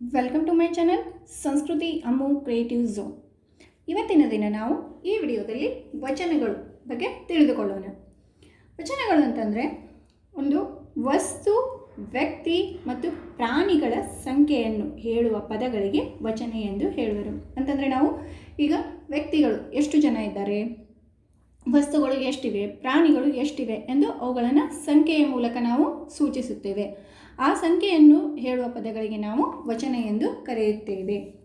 Welcome to my channel ಸಂಸ್ಕೃತಿ ಅಮ್ಮು creative zone ಇವತ್ತಿನ ದಿನ ನಾವು ಈ ವಿಡಿಯೋದಲ್ಲಿ ವಚನಗಳು ಬಗ್ಗೆ ತಿಳಿದುಕೊಳ್ಳೋಣ. ವಚನಗಳು ಅಂತಂದರೆ ಒಂದು ವಸ್ತು, ವ್ಯಕ್ತಿ ಮತ್ತು ಪ್ರಾಣಿಗಳ ಸಂಖ್ಯೆಯನ್ನು ಹೇಳುವ ಪದಗಳಿಗೆ ವಚನ ಎಂದು ಹೇಳುವರು. ಅಂತಂದರೆ ನಾವು ಈಗ ವ್ಯಕ್ತಿಗಳು ಎಷ್ಟು ಜನ ಇದ್ದಾರೆ, ವಸ್ತುಗಳು ಎಷ್ಟಿವೆ, ಪ್ರಾಣಿಗಳು ಎಷ್ಟಿವೆ ಎಂದು ಅವುಗಳನ್ನು ಸಂಖ್ಯೆಯ ಮೂಲಕ ನಾವು ಸೂಚಿಸುತ್ತೇವೆ. ಆ ಸಂಖ್ಯೆಯನ್ನು ಹೇಳುವ ಪದಗಳಿಗೆ ನಾವು ವಚನ ಎಂದು ಕರೆಯುತ್ತೇವೆ.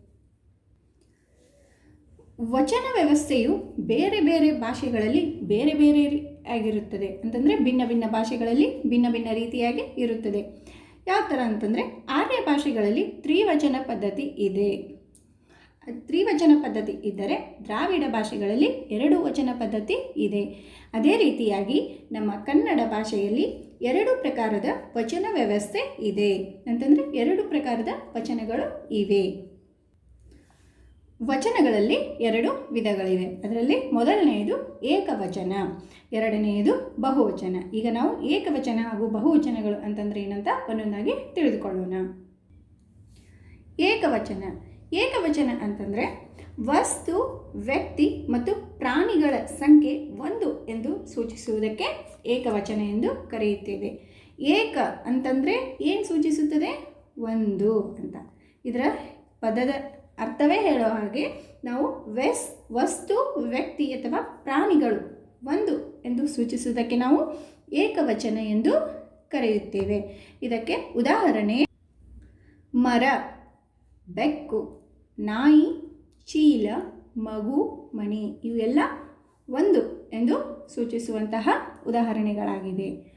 ವಚನ ವ್ಯವಸ್ಥೆಯು ಬೇರೆ ಬೇರೆ ಭಾಷೆಗಳಲ್ಲಿ ಬೇರೆ ಬೇರೆ ಆಗಿರುತ್ತದೆ. ಅಂತಂದರೆ ಭಿನ್ನ ಭಿನ್ನ ಭಾಷೆಗಳಲ್ಲಿ ಭಿನ್ನ ಭಿನ್ನ ರೀತಿಯಾಗಿ ಇರುತ್ತದೆ. ಯಾವ ಥರ ಅಂತಂದರೆ ಆರ್ಯ ಭಾಷೆಗಳಲ್ಲಿ ತ್ರಿವಚನ ಪದ್ಧತಿ ಇದೆ. ತ್ರಿವಚನ ಪದ್ಧತಿ ಇದ್ದರೆ ದ್ರಾವಿಡ ಭಾಷೆಗಳಲ್ಲಿ ಎರಡು ವಚನ ಪದ್ಧತಿ ಇದೆ. ಅದೇ ರೀತಿಯಾಗಿ ನಮ್ಮ ಕನ್ನಡ ಭಾಷೆಯಲ್ಲಿ ಎರಡು ಪ್ರಕಾರದ ವಚನ ವ್ಯವಸ್ಥೆ ಇದೆ. ಅಂತಂದರೆ ಎರಡು ಪ್ರಕಾರದ ವಚನಗಳು ಇವೆ. ವಚನಗಳಲ್ಲಿ ಎರಡು ವಿಧಗಳಿವೆ. ಅದರಲ್ಲಿ ಮೊದಲನೆಯದು ಏಕವಚನ, ಎರಡನೆಯದು ಬಹುವಚನ. ಈಗ ನಾವು ಏಕವಚನ ಹಾಗೂ ಬಹುವಚನಗಳು ಅಂತಂದರೆ ಏನಂತ ಒಂದೊಂದಾಗಿ ತಿಳಿದುಕೊಳ್ಳೋಣ. ಏಕವಚನ ಏಕವಚನ ಅಂತಂದರೆ ವಸ್ತು, ವ್ಯಕ್ತಿ ಮತ್ತು ಪ್ರಾಣಿಗಳ ಸಂಖ್ಯೆ ಒಂದು ಎಂದು ಸೂಚಿಸುವುದಕ್ಕೆ ಏಕವಚನ ಎಂದು ಕರೆಯುತ್ತೇವೆ. ಏಕ ಅಂತಂದರೆ ಏನು ಸೂಚಿಸುತ್ತದೆ? ಒಂದು ಅಂತ. ಇದರ ಪದದ ಅರ್ಥವೇ ಹೇಳೋ ಹಾಗೆ ನಾವು ವೆಸ್, ವಸ್ತು, ವ್ಯಕ್ತಿ ಅಥವಾ ಪ್ರಾಣಿಗಳು ಒಂದು ಎಂದು ಸೂಚಿಸುವುದಕ್ಕೆ ನಾವು ಏಕವಚನ ಎಂದು ಕರೆಯುತ್ತೇವೆ. ಇದಕ್ಕೆ ಉದಾಹರಣೆ, ಮರ. ಬೆಕ್ಕು, ನಾಯಿ, ಚೀಲ, ಮಗು, ಮಣಿ ಇವೆಲ್ಲ ಒಂದು ಎಂದು ಸೂಚಿಸುವಂತಹ ಉದಾಹರಣೆಗಳಾಗಿದೆ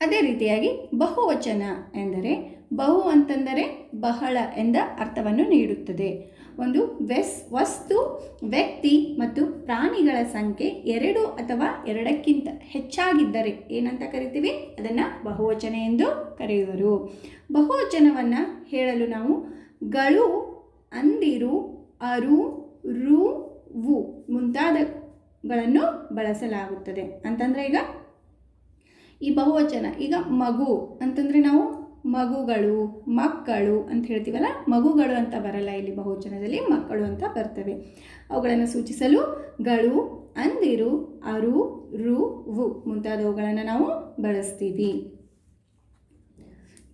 ಅದೇ ರೀತಿಯಾಗಿ ಬಹುವಚನ ಎಂದರೆ ಬಹು ಅಂತಂದರೆ ಬಹಳ ಎಂದ ಅರ್ಥವನ್ನು ನೀಡುತ್ತದೆ. ಒಂದು ವೆಸ್, ವಸ್ತು, ವ್ಯಕ್ತಿ ಮತ್ತು ಪ್ರಾಣಿಗಳ ಸಂಖ್ಯೆ ಎರಡು ಅಥವಾ ಎರಡಕ್ಕಿಂತ ಹೆಚ್ಚಾಗಿದ್ದರೆ ಏನಂತ ಕರಿತೀವಿ? ಅದನ್ನು ಬಹುವಚನ ಎಂದು ಕರೆಯುವರು. ಬಹುವಚನವನ್ನು ಹೇಳಲು ನಾವು ಗಳು, ಅಂದಿರು, ಅರು, ರು, ವು ಮುಂತಾದಗಳನ್ನು ಬಳಸಲಾಗುತ್ತದೆ. ಅಂತಂದರೆ ಈಗ ಈ ಬಹುವಚನ, ಈಗ ಮಗು ಅಂತಂದರೆ ನಾವು ಮಗುಗಳು, ಮಕ್ಕಳು ಅಂತ ಹೇಳ್ತೀವಲ್ಲ, ಮಗುಗಳು ಅಂತ ಬರಲ್ಲ ಇಲ್ಲಿ ಬಹುವಚನದಲ್ಲಿ ಮಕ್ಕಳು ಅಂತ ಬರ್ತವೆ. ಅವುಗಳನ್ನು ಸೂಚಿಸಲು ಗಳು, ಅಂದಿರು, ಅರು, ರು, ವು ಮುಂತಾದವುಗಳನ್ನು ನಾವು ಬಳಸ್ತೀವಿ.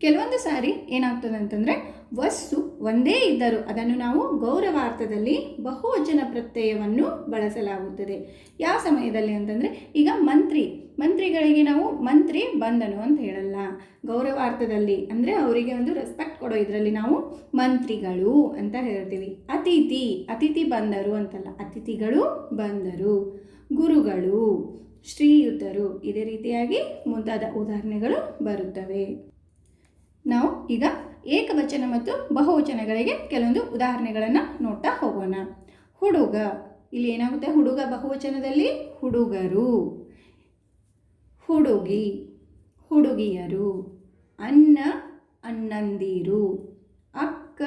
ಕೆಲವೊಂದು ಸಾರಿ ಏನಾಗ್ತದೆ ಅಂತಂದರೆ ವಸ್ತು ಒಂದೇ ಇದ್ದರು ಅದನ್ನು ನಾವು ಗೌರವಾರ್ಥದಲ್ಲಿ ಬಹುವಚನ ಪ್ರತ್ಯಯವನ್ನು ಬಳಸಲಾಗುತ್ತದೆ. ಯಾವ ಸಮಯದಲ್ಲಿ ಅಂತಂದರೆ, ಈಗ ಮಂತ್ರಿ, ಮಂತ್ರಿಗಳಿಗೆ ನಾವು ಮಂತ್ರಿ ಬಂದನು ಅಂತ ಹೇಳಲ್ಲ. ಗೌರವಾರ್ಥದಲ್ಲಿ ಅಂದರೆ ಅವರಿಗೆ ಒಂದು ರೆಸ್ಪೆಕ್ಟ್ ಕೊಡೋ ಇದರಲ್ಲಿ ನಾವು ಮಂತ್ರಿಗಳು ಅಂತ ಹೇಳ್ತೀವಿ. ಅತಿಥಿ ಅತಿಥಿ ಬಂದರು ಅಂತಲ್ಲ, ಅತಿಥಿಗಳು ಬಂದರು, ಗುರುಗಳು, ಶ್ರೀಯುತರು, ಇದೇ ರೀತಿಯಾಗಿ ಮುಂತಾದ ಉದಾಹರಣೆಗಳು ಬರುತ್ತವೆ. ನಾವು ಈಗ ಏಕವಚನ ಮತ್ತು ಬಹುವಚನಗಳಿಗೆ ಕೆಲವೊಂದು ಉದಾಹರಣೆಗಳನ್ನು ನೋಡ್ತಾ ಹೋಗೋಣ. ಹುಡುಗ. ಇಲ್ಲಿ ಏನಾಗುತ್ತೆ? ಹುಡುಗ ಬಹುವಚನದಲ್ಲಿ ಹುಡುಗರು. ಹುಡುಗಿ. ಹುಡುಗಿಯರು. ಅನ್ನ ಅಣ್ಣಂದಿರು. ಅಕ್ಕ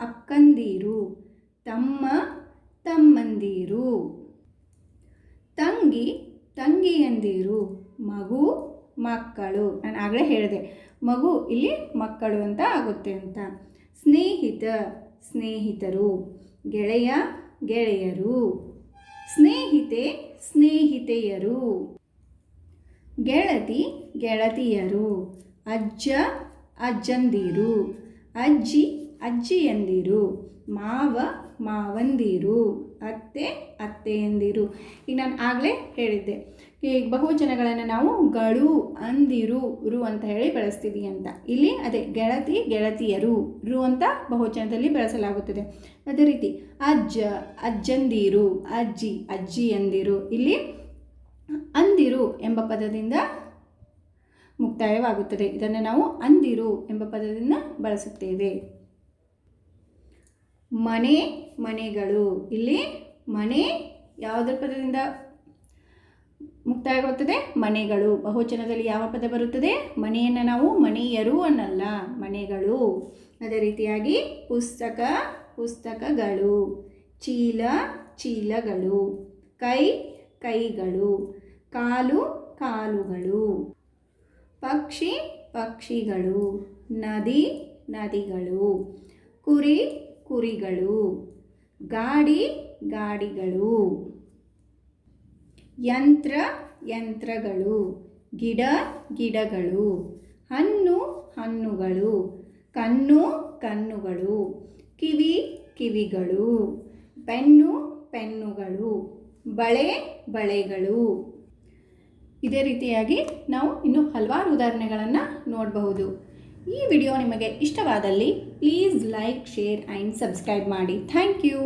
ಅಕ್ಕಂದಿರು. ತಮ್ಮ ತಮ್ಮಂದಿರು. ತಂಗಿ ತಂಗಿಯಂದಿರು. ಮಗು ಮಕ್ಕಳು. ನಾನು ಆಗಲೇ ಹೇಳಿದೆ, ಮಗು ಇಲ್ಲಿ ಮಕ್ಕಳು ಅಂತ ಆಗುತ್ತೆ ಅಂತ. ಸ್ನೇಹಿತ, ಸ್ನೇಹಿತರು, ಗೆಳೆಯ, ಗೆಳೆಯರು. ಸ್ನೇಹಿತೆ, ಸ್ನೇಹಿತೆಯರು. ಗೆಳತಿ, ಗೆಳತಿಯರು. ಅಜ್ಜ, ಅಜ್ಜಂದಿರು. ಅಜ್ಜಿ, ಅಜ್ಜಿಯಂದಿರು. ಮಾವ ಮಾವಂದಿರು. ಅತ್ತೆ ಅತ್ತೆಯಂದಿರು ಈಗ ನಾನು ಆಗಲೇ ಹೇಳಿದ್ದೆ. ಈ ಬಹುವಚನಗಳನ್ನು ನಾವು ಗಳು, ಅಂದಿರು, ರು ಅಂತ ಹೇಳಿ ಬಳಸ್ತೀವಿ ಅಂತ. ಇಲ್ಲಿ ಅದೇ ಗೆಳತಿ, ಗೆಳತಿಯರು, ರು ಅಂತ ಬಹುವಚನದಲ್ಲಿ ಬಳಸಲಾಗುತ್ತದೆ. ಅದೇ ರೀತಿ ಅಜ್ಜ, ಅಜ್ಜಂದಿರು, ಅಜ್ಜಿ ಅಜ್ಜಿಯಂದಿರು ಇಲ್ಲಿ ಅಂದಿರು ಎಂಬ ಪದದಿಂದ ಮುಕ್ತಾಯವಾಗುತ್ತದೆ. ಇದನ್ನು ನಾವು ಅಂದಿರು ಎಂಬ ಪದದಿಂದ ಬಳಸುತ್ತೇವೆ. ಮನೆ ಮನೆಗಳು. ಇಲ್ಲಿ ಮನೆ ಯಾವುದರ ಪದದಿಂದ ಮುಕ್ತಾಯವಾಗುತ್ತದೆ ಮನೆಗಳು. ಬಹುವಚನದಲ್ಲಿ ಯಾವ ಪದ ಬರುತ್ತದೆ? ಮನೆಯನ್ನು ನಾವು ಮನೆಯರು ಅನ್ನಲ್ಲ, ಮನೆಗಳು. ಅದೇ ರೀತಿಯಾಗಿ ಪುಸ್ತಕ, ಪುಸ್ತಕಗಳು. ಚೀಲ, ಚೀಲಗಳು. ಕೈ, ಕೈಗಳು. ಕಾಲು, ಕಾಲುಗಳು. ಪಕ್ಷಿ, ಪಕ್ಷಿಗಳು. ನದಿ, ನದಿಗಳು. ಕುರಿ ಕುರಿಗಳು, ಗಾಡಿ ಗಾಡಿಗಳು, ಯಂತ್ರ ಯಂತ್ರಗಳು, ಗಿಡ ಗಿಡಗಳು, ಹಣ್ಣು ಹಣ್ಣುಗಳು, ಕಣ್ಣು ಕಣ್ಣುಗಳು, ಕಿವಿ ಕಿವಿಗಳು ಪೆನ್ನು ಪೆನ್ನುಗಳು ಬಳೆ ಬಳೆಗಳು. ಇದೇ ರೀತಿಯಾಗಿ ನಾವು ಇನ್ನು ಹಲವಾರು ಉದಾಹರಣೆಗಳನ್ನು ನೋಡಬಹುದು. ಈ ವಿಡಿಯೋ ನಿಮಗೆ ಇಷ್ಟವಾದಲ್ಲಿ please like share and subscribe ಮಾಡಿ. Thank you